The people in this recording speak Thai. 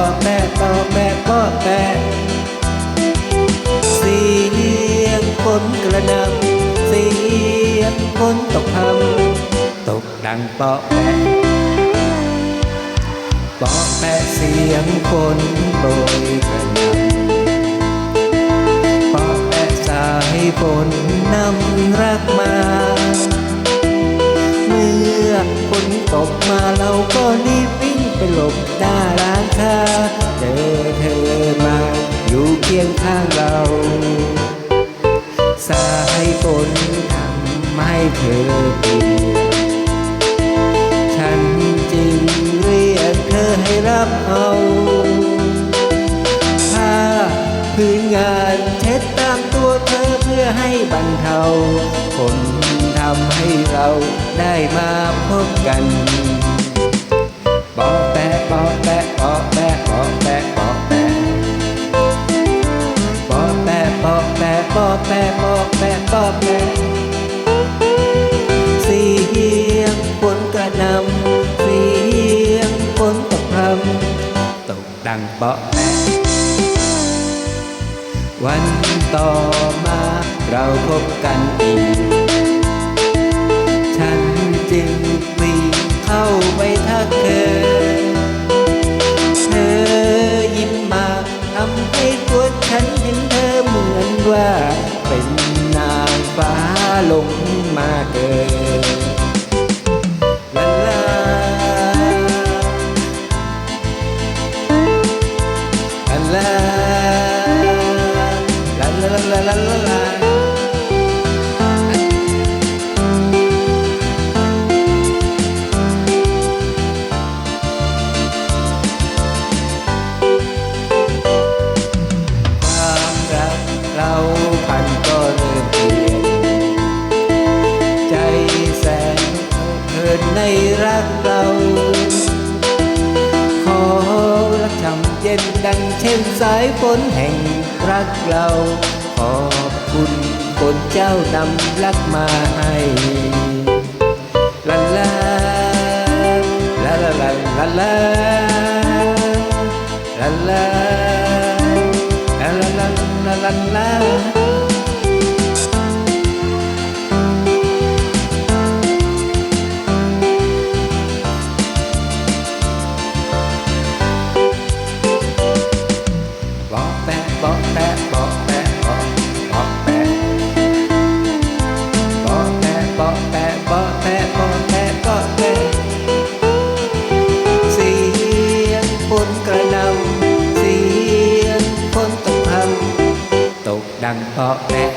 อแปะปอแปะปอแปะเสียงฝนกระหนำเสียงฝนตกพำตกดังปอแปะปอแปะเสียงฝนโปรยกระหนำปอแปะสายฝนนำรักมาเมื่อฝนตกมาเราก็รีบวิ่ง ไปหลบหน้าร้านค้าเจอเธอมาอยู่เคียงข้างเรา สายฝนทำให้เธอเปลี่ยนฉันจึงเรียกเธอให้รับเอาผ้าพื้นงานเช็ดตามตัวเธอเพื่อให้บรรเทาฝนทำให้เราได้มาพบกัน ปอแปะปอแปะปอแปะปอแปะปอแปะปอแแปะเสียงฝนกระนำเสียงฝนตกพรำตกดังปอแปะวันต่อมาเราพบกันอีก Yeah. เช่นสายฝนแห่งรักเรา ขอบคุณคนเจ้านำรักมาให้ลาลาลาลาลาลาลาลา ดังเปาะแปะ